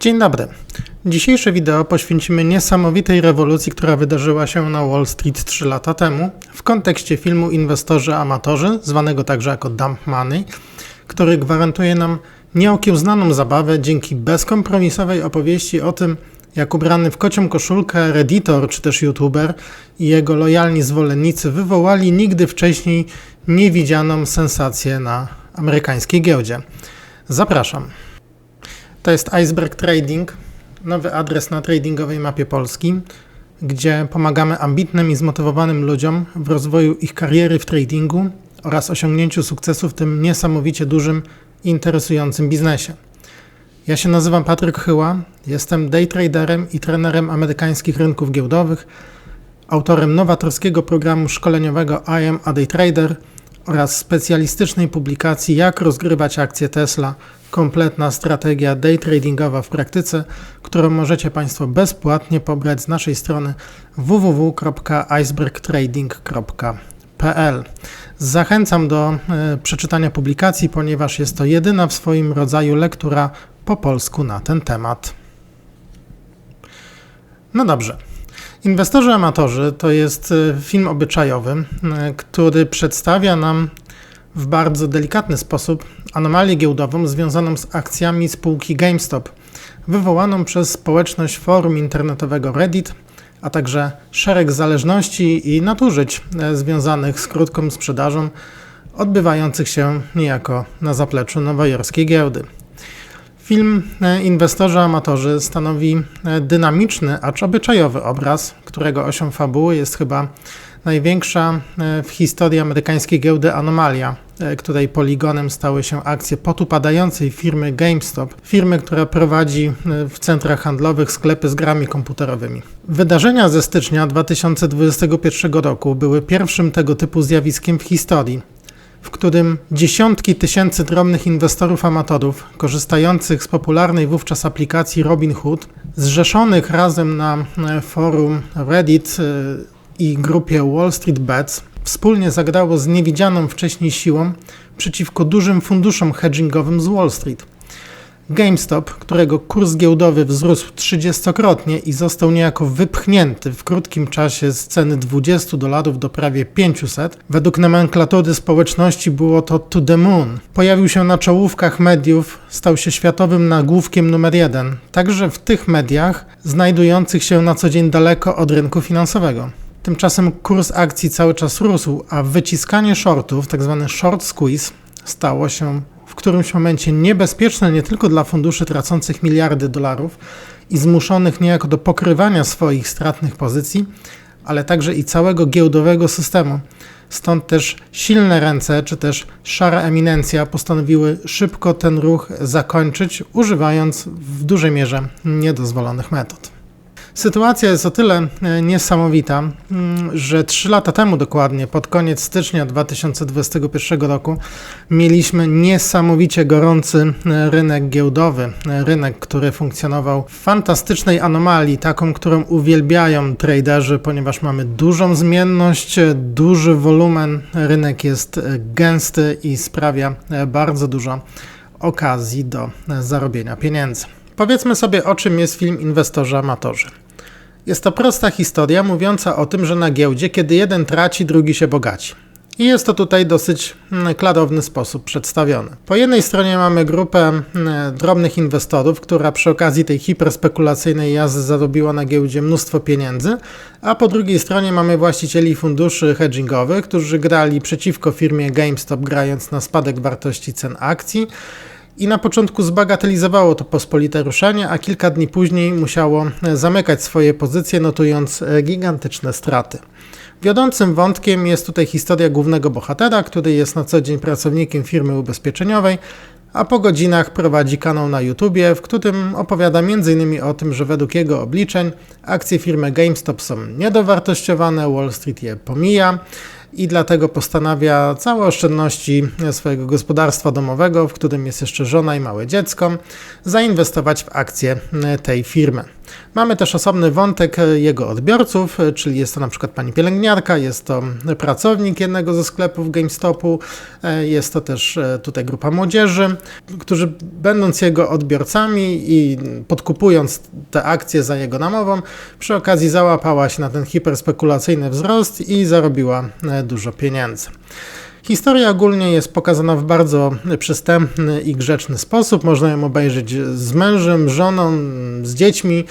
Dzień dobry. Dzisiejsze wideo poświęcimy niesamowitej rewolucji, która wydarzyła się na Wall Street 3 lata temu w kontekście filmu Inwestorzy Amatorzy, zwanego także jako Dump Money, który gwarantuje nam nieokiełznaną zabawę dzięki bezkompromisowej opowieści o tym, jak ubrany w kocią koszulkę redditor czy też youtuber i jego lojalni zwolennicy wywołali nigdy wcześniej niewidzianą sensację na amerykańskiej giełdzie. Zapraszam. To jest Iceberg Trading, nowy adres na tradingowej mapie Polski, gdzie pomagamy ambitnym i zmotywowanym ludziom w rozwoju ich kariery w tradingu oraz osiągnięciu sukcesu w tym niesamowicie dużym i interesującym biznesie. Ja się nazywam Patryk Chyła, jestem daytraderem i trenerem amerykańskich rynków giełdowych, autorem nowatorskiego programu szkoleniowego I am a Daytrader oraz specjalistycznej publikacji Jak rozgrywać akcje Tesla kompletna strategia daytradingowa w praktyce, którą możecie Państwo bezpłatnie pobrać z naszej strony www.icebergtrading.pl. Zachęcam do e, przeczytania publikacji, ponieważ jest to jedyna w swoim rodzaju lektura po polsku na ten temat. No dobrze. Inwestorzy amatorzy to jest e, film obyczajowy, e, który przedstawia nam w bardzo delikatny sposób anomalię giełdową związaną z akcjami spółki GameStop, wywołaną przez społeczność forum internetowego Reddit, a także szereg zależności i nadużyć e, związanych z krótką sprzedażą, odbywających się niejako na zapleczu nowojorskiej giełdy. Film e, Inwestorzy Amatorzy stanowi e, dynamiczny, acz obyczajowy obraz, którego osią fabuły jest chyba największa e, w historii amerykańskiej giełdy anomalia, której poligonem stały się akcje potupadającej firmy GameStop, firmy, która prowadzi w centrach handlowych sklepy z grami komputerowymi. Wydarzenia ze stycznia 2021 roku były pierwszym tego typu zjawiskiem w historii w którym dziesiątki tysięcy drobnych inwestorów amatorów korzystających z popularnej wówczas aplikacji Robinhood, zrzeszonych razem na e, forum Reddit e, i grupie Wall Street Bets, wspólnie zagrało z niewidzianą wcześniej siłą przeciwko dużym funduszom hedgingowym z Wall Street. GameStop, którego kurs giełdowy wzrósł 30-krotnie i został niejako wypchnięty w krótkim czasie z ceny 20 dolarów do prawie 500, według nomenklatury społeczności było to to the moon. Pojawił się na czołówkach mediów, stał się światowym nagłówkiem numer jeden, także w tych mediach znajdujących się na co dzień daleko od rynku finansowego. Tymczasem kurs akcji cały czas rósł, a wyciskanie shortów, tzw. Tak short squeeze, stało się którymś momencie niebezpieczne nie tylko dla funduszy tracących miliardy dolarów i zmuszonych niejako do pokrywania swoich stratnych pozycji, ale także i całego giełdowego systemu. Stąd też silne ręce, czy też szara eminencja postanowiły szybko ten ruch zakończyć, używając w dużej mierze niedozwolonych metod. Sytuacja jest o tyle e, niesamowita, mm, że 3 lata temu dokładnie, pod koniec stycznia 2021 roku, mieliśmy niesamowicie gorący e, rynek giełdowy. E, rynek, który funkcjonował w fantastycznej anomalii, taką, którą uwielbiają traderzy, ponieważ mamy dużą zmienność, duży wolumen, rynek jest gęsty i sprawia bardzo dużo okazji do zarobienia pieniędzy. Powiedzmy sobie, o czym jest film Inwestorzy Amatorzy. Jest to prosta historia mówiąca o tym, że na giełdzie, kiedy jeden traci, drugi się bogaci. I jest to tutaj dosyć mm, klarowny sposób przedstawione. Po jednej stronie mamy grupę mm, drobnych inwestorów, która przy okazji tej hiperspekulacyjnej jazdy zarobiła na giełdzie mnóstwo pieniędzy, a po drugiej stronie mamy właścicieli funduszy hedgingowych, którzy grali przeciwko firmie GameStop, grając na spadek wartości cen akcji i na początku zbagatelizowało to pospolite ruszenie, a kilka dni później musiało zamykać swoje pozycje, notując gigantyczne straty. Wiodącym wątkiem jest tutaj historia głównego bohatera, który jest na co dzień pracownikiem firmy ubezpieczeniowej, a po godzinach prowadzi kanał na YouTubie, w którym opowiada m.in. o tym, że według jego obliczeń akcje firmy GameStop są niedowartościowane, Wall Street je pomija i dlatego postanawia całe oszczędności swojego gospodarstwa domowego, w którym jest jeszcze żona i małe dziecko, zainwestować w akcje tej firmy. Mamy też osobny wątek jego odbiorców, czyli jest to na przykład pani pielęgniarka, jest to pracownik jednego ze sklepów GameStopu, jest to też tutaj grupa młodzieży, którzy będąc jego odbiorcami i podkupując te akcje za jego namową, przy okazji załapała się na ten hiperspekulacyjny wzrost i zarobiła dużo pieniędzy. Historia ogólnie jest pokazana w bardzo przystępny i grzeczny sposób. Można ją obejrzeć z mężem, żoną, z dziećmi.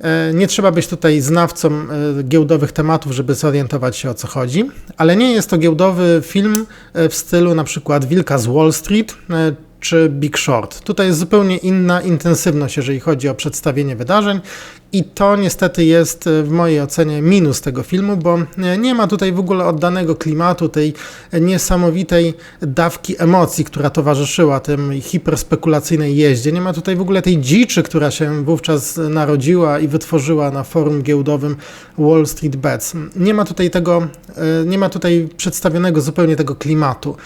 E, nie trzeba być tutaj znawcą e, giełdowych tematów, żeby zorientować się o co chodzi, ale nie jest to giełdowy film e, w stylu na przykład Wilka z Wall Street czy Big Short. Tutaj jest zupełnie inna intensywność, jeżeli chodzi o przedstawienie wydarzeń, i to niestety jest e, w mojej ocenie minus tego filmu, bo e, nie ma tutaj w ogóle oddanego klimatu, tej niesamowitej dawki emocji, która towarzyszyła tym hiperspekulacyjnej jeździe. Nie ma tutaj w ogóle tej dziczy, która się wówczas narodziła i wytworzyła na forum giełdowym Wall Street Bets. Nie ma tutaj tego, e, nie ma tutaj przedstawionego zupełnie tego klimatu.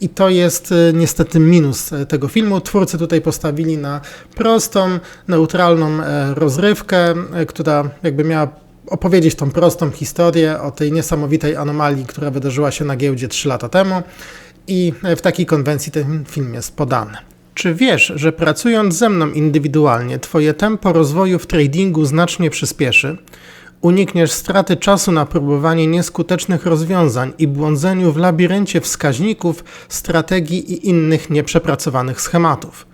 I to jest e, niestety minus e, tego filmu. Twórcy tutaj postawili na prostą, neutralną e, rozrywkę, która jakby miała opowiedzieć tą prostą historię o tej niesamowitej anomalii, która wydarzyła się na giełdzie 3 lata temu. I w takiej konwencji ten film jest podany. Czy wiesz, że pracując ze mną indywidualnie, Twoje tempo rozwoju w tradingu znacznie przyspieszy? Unikniesz straty czasu na próbowanie nieskutecznych rozwiązań i błądzeniu w labiryncie wskaźników, strategii i innych nieprzepracowanych schematów.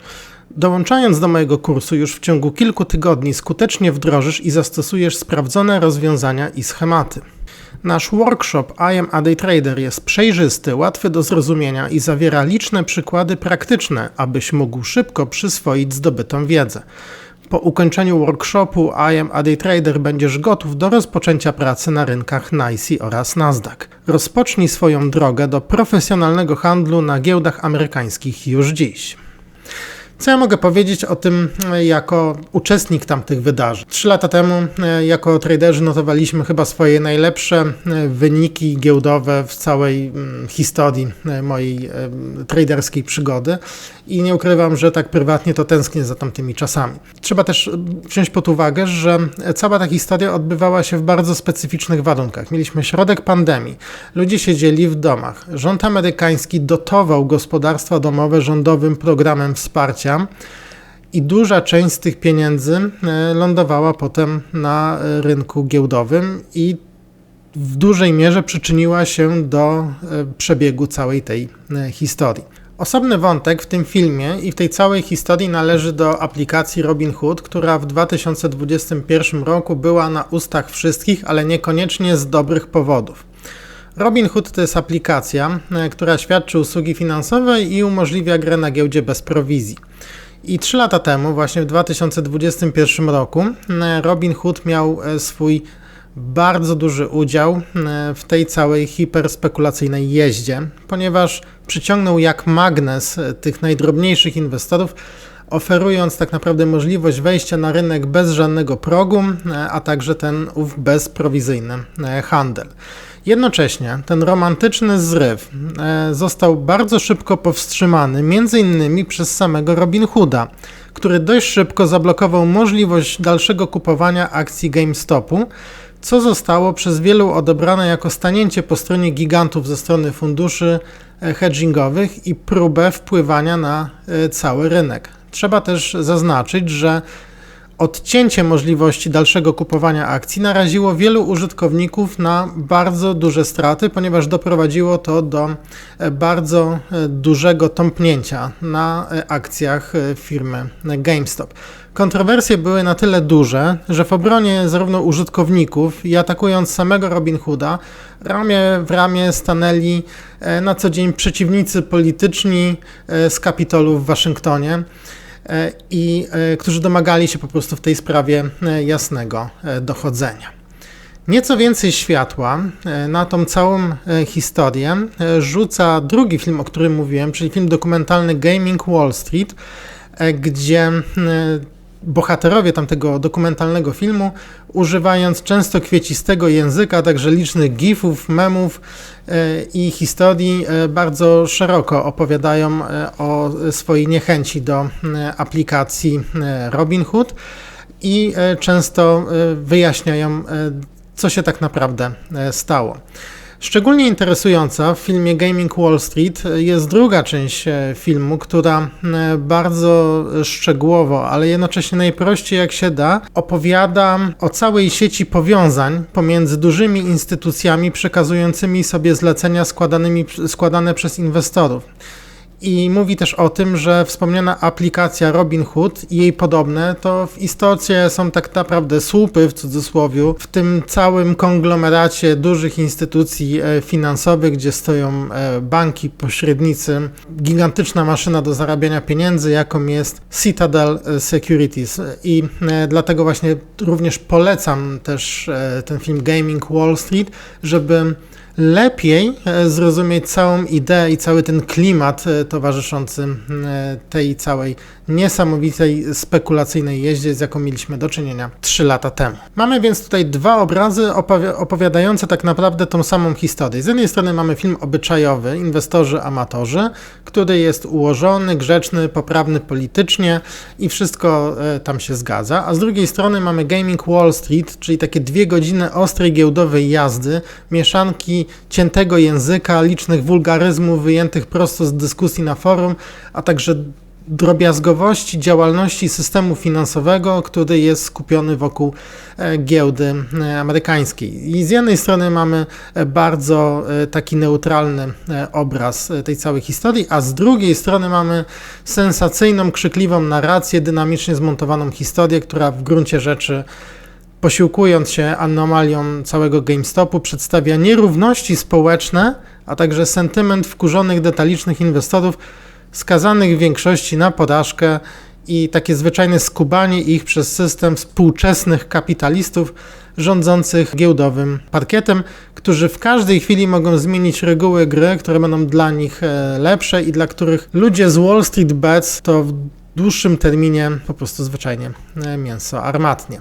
Dołączając do mojego kursu już w ciągu kilku tygodni skutecznie wdrożysz i zastosujesz sprawdzone rozwiązania i schematy. Nasz workshop I am a Day Trader jest przejrzysty, łatwy do zrozumienia i zawiera liczne przykłady praktyczne, abyś mógł szybko przyswoić zdobytą wiedzę. Po ukończeniu workshopu I am a Day Trader będziesz gotów do rozpoczęcia pracy na rynkach NYSE oraz Nasdaq. Rozpocznij swoją drogę do profesjonalnego handlu na giełdach amerykańskich już dziś. Co ja mogę powiedzieć o tym e, jako uczestnik tamtych wydarzeń? Trzy lata temu e, jako traderzy notowaliśmy chyba swoje najlepsze e, wyniki giełdowe w całej mm, historii mojej traderskiej przygody i nie ukrywam, że tak prywatnie to tęsknię za tamtymi czasami. Trzeba też wziąć pod uwagę, że cała ta historia odbywała się w bardzo specyficznych warunkach. Mieliśmy środek pandemii, ludzie siedzieli w domach. Rząd amerykański dotował gospodarstwa domowe rządowym programem wsparcia. I duża część z tych pieniędzy e, lądowała potem na rynku giełdowym i w dużej mierze przyczyniła się do e, przebiegu całej tej e, historii. Osobny wątek w tym filmie i w tej całej historii należy do aplikacji Robinhood, która w 2021 roku była na ustach wszystkich, ale niekoniecznie z dobrych powodów. Robinhood to jest aplikacja, e, która świadczy usługi finansowe i umożliwia grę na giełdzie bez prowizji. I trzy lata temu, właśnie w 2021 roku, e, Robinhood miał e, swój bardzo duży udział w tej całej hiperspekulacyjnej jeździe, ponieważ przyciągnął jak magnes tych najdrobniejszych inwestorów, oferując tak naprawdę możliwość wejścia na rynek bez żadnego progu, a także ten ów bezprowizyjny handel. Jednocześnie ten romantyczny zryw został bardzo szybko powstrzymany, między innymi przez samego Robin Hooda, który dość szybko zablokował możliwość dalszego kupowania akcji GameStopu, co zostało przez wielu odebrane jako stanięcie po stronie gigantów ze strony funduszy e, hedgingowych i próbę wpływania na e, cały rynek. Trzeba też zaznaczyć, że odcięcie możliwości dalszego kupowania akcji naraziło wielu użytkowników na bardzo duże straty, ponieważ doprowadziło to do e, bardzo dużego tąpnięcia na akcjach firmy GameStop. Kontrowersje były na tyle duże, że w obronie zarówno użytkowników i atakując samego Robin Hooda, ramię w ramię stanęli e, na co dzień przeciwnicy polityczni e, z Kapitolu w Waszyngtonie e, i którzy domagali się po prostu w tej sprawie jasnego dochodzenia. Nieco więcej światła na tą całą historię rzuca drugi film, o którym mówiłem, czyli film dokumentalny Gaming Wall Street, gdzie bohaterowie tamtego dokumentalnego filmu, używając często kwiecistego języka, także licznych gifów, memów i historii, bardzo szeroko opowiadają o swojej niechęci do aplikacji Robinhood i często wyjaśniają, co się tak naprawdę stało. Szczególnie interesująca w filmie Gaming Wall Street jest druga część e, filmu, która e, bardzo szczegółowo, ale jednocześnie najprościej jak się da, opowiada o całej sieci powiązań pomiędzy dużymi instytucjami przekazującymi sobie zlecenia składanymi, składane przez inwestorów. I mówi też o tym, że wspomniana aplikacja Robinhood i jej podobne to w istocie są tak naprawdę słupy w cudzysłowie w tym całym konglomeracie dużych instytucji e, finansowych, gdzie stoją e, banki, pośrednicy, gigantyczna maszyna do zarabiania pieniędzy, jaką jest Citadel Securities. I e, dlatego właśnie również polecam też ten film Gaming Wall Street, żeby lepiej e, zrozumieć całą ideę i cały ten klimat e, towarzyszący e, tej całej niesamowitej spekulacyjnej jeździe, z jaką mieliśmy do czynienia 3 lata temu. Mamy więc tutaj dwa obrazy opowiadające tak naprawdę tą samą historię. Z jednej strony mamy film obyczajowy, inwestorzy, amatorzy, który jest ułożony, grzeczny, poprawny politycznie i wszystko tam się zgadza, a z drugiej strony mamy Gaming Wall Street, czyli takie dwie godziny ostrej giełdowej jazdy, mieszanki ciętego języka, licznych wulgaryzmów wyjętych prosto z dyskusji na forum, a także drobiazgowości działalności systemu finansowego, który jest skupiony wokół e, giełdy e, amerykańskiej. I z jednej strony mamy e, bardzo taki neutralny obraz tej całej historii, a z drugiej strony mamy sensacyjną, krzykliwą narrację, dynamicznie zmontowaną historię, która w gruncie rzeczy posiłkując się anomalią całego GameStopu, przedstawia nierówności społeczne, a także sentyment wkurzonych detalicznych inwestorów skazanych w większości na podażkę i takie zwyczajne skubanie ich przez system współczesnych kapitalistów rządzących giełdowym parkietem, którzy w każdej chwili mogą zmienić reguły gry, które będą dla nich e, lepsze i dla których ludzie z Wall Street Bets to w dłuższym terminie po prostu zwyczajnie e, mięso armatnie.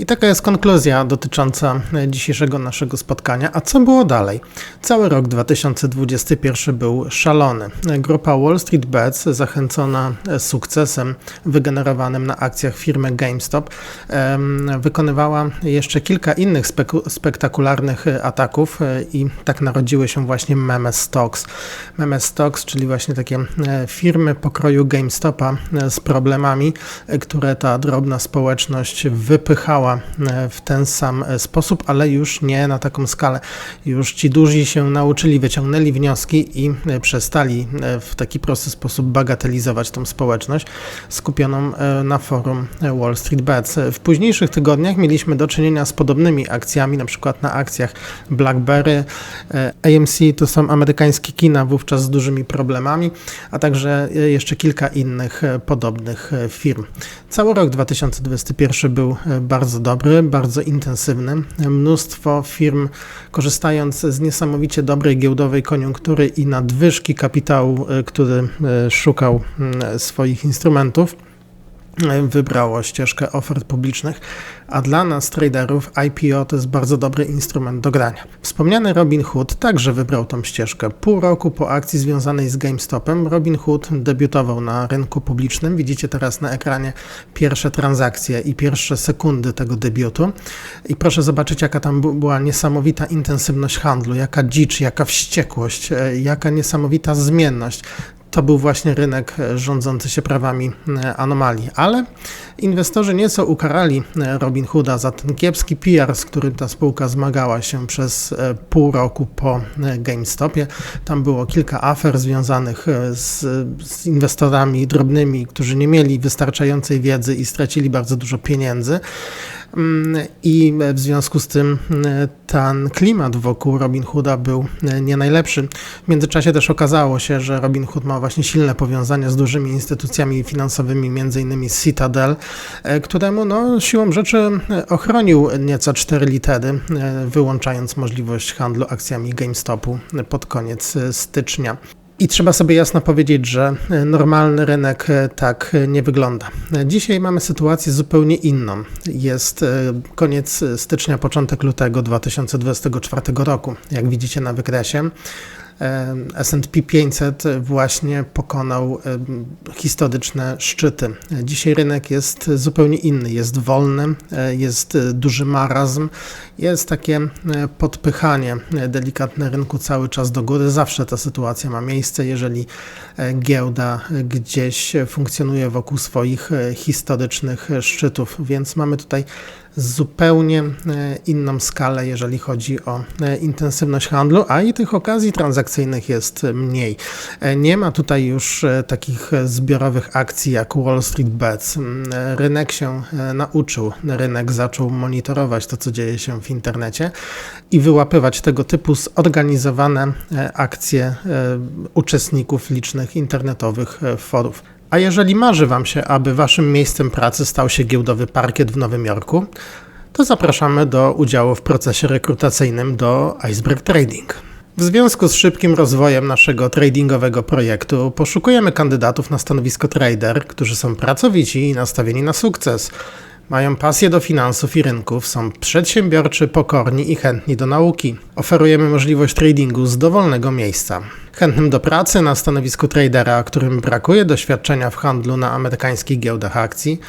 I taka jest konkluzja dotycząca dzisiejszego naszego spotkania. A co było dalej? Cały rok 2021 był szalony. Grupa Wall Street Bets, zachęcona sukcesem wygenerowanym na akcjach firmy GameStop, wykonywała jeszcze kilka innych spektakularnych ataków i tak narodziły się właśnie meme stocks. Meme stocks, czyli właśnie takie firmy pokroju GameStopa z problemami, które ta drobna społeczność wypychała E, w ten sam e, sposób, ale już nie na taką skalę. Już ci duzi się nauczyli, wyciągnęli wnioski i e, przestali w taki prosty sposób bagatelizować tą społeczność skupioną na forum Wall Street Bets. W późniejszych tygodniach mieliśmy do czynienia z podobnymi akcjami, na przykład na akcjach BlackBerry, AMC to są amerykańskie kina wówczas z dużymi problemami, a także jeszcze kilka innych podobnych firm. Cały rok 2021 był bardzo dobry, bardzo intensywny. Mnóstwo firm, korzystając z niesamowicie dobrej giełdowej koniunktury i nadwyżki kapitału, e, który e, szukał mm, swoich instrumentów, wybrało ścieżkę ofert publicznych, a dla nas, traderów, IPO to jest bardzo dobry instrument do grania. Wspomniany Robin Hood także wybrał tą ścieżkę. Pół roku po akcji związanej z GameStopem Robin Hood debiutował na rynku publicznym. Widzicie teraz na ekranie pierwsze transakcje i pierwsze sekundy tego debiutu. I proszę zobaczyć, jaka tam była niesamowita intensywność handlu, jaka dzicz, jaka wściekłość, e, jaka niesamowita zmienność to był właśnie rynek e, rządzący się prawami e, anomalii. Ale inwestorzy nieco ukarali e, Robin Hooda za ten kiepski PR, z którym ta spółka zmagała się przez pół roku po GameStopie. Tam było kilka afer związanych z, z inwestorami drobnymi, którzy nie mieli wystarczającej wiedzy i stracili bardzo dużo pieniędzy. Mm, i w związku z tym mm, ten klimat wokół Robin Hooda był mm, nie najlepszy. W międzyczasie też okazało się, że Robin Hood ma właśnie silne powiązania z dużymi instytucjami finansowymi, innymi Citadel, e, któremu no, siłą rzeczy e, ochronił nieco 4 litery, e, wyłączając możliwość handlu akcjami GameStopu pod koniec stycznia. I trzeba sobie jasno powiedzieć, że e, normalny rynek e, tak e, nie wygląda. Dzisiaj mamy sytuację zupełnie inną. Jest koniec stycznia, początek lutego 2024 roku. Jak widzicie na wykresie, S&P 500 właśnie pokonał e, historyczne szczyty. E, Dzisiaj rynek jest zupełnie inny, jest wolny, e, jest e, duży marazm, jest takie e, podpychanie e, delikatne rynku cały czas do góry. Zawsze ta sytuacja ma miejsce, jeżeli e, giełda e, gdzieś funkcjonuje wokół swoich e, historycznych e, szczytów, więc mamy tutaj zupełnie e, inną skalę, jeżeli chodzi o e, intensywność handlu, a i tych okazji transakcyjnych jest mniej. E, Nie ma tutaj już takich zbiorowych akcji jak Wall Street Bets. Mm, Rynek się nauczył, rynek zaczął monitorować to, co dzieje się w internecie i wyłapywać tego typu zorganizowane akcje uczestników licznych internetowych forów. A jeżeli marzy Wam się, aby Waszym miejscem pracy stał się giełdowy parkiet w Nowym Jorku, to zapraszamy do udziału w procesie rekrutacyjnym do Iceberg Trading. W związku z szybkim rozwojem naszego tradingowego projektu poszukujemy kandydatów na stanowisko trader, którzy są pracowici i nastawieni na sukces. Mają pasję do finansów i rynków, są przedsiębiorczy, pokorni i chętni do nauki. Oferujemy możliwość tradingu z dowolnego miejsca. Chętnym do pracy na stanowisku tradera, którym brakuje doświadczenia w handlu na amerykańskich giełdach akcji,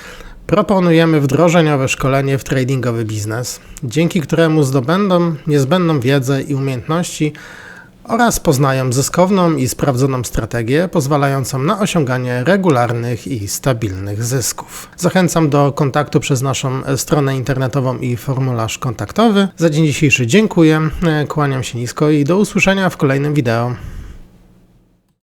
proponujemy wdrożeniowe szkolenie w tradingowy biznes, dzięki któremu zdobędą niezbędną wiedzę i umiejętności oraz poznają zyskowną i sprawdzoną strategię pozwalającą na osiąganie regularnych i stabilnych zysków. Zachęcam do kontaktu przez naszą stronę internetową i formularz kontaktowy. Za dzień dzisiejszy dziękuję, kłaniam się nisko i do usłyszenia w kolejnym wideo.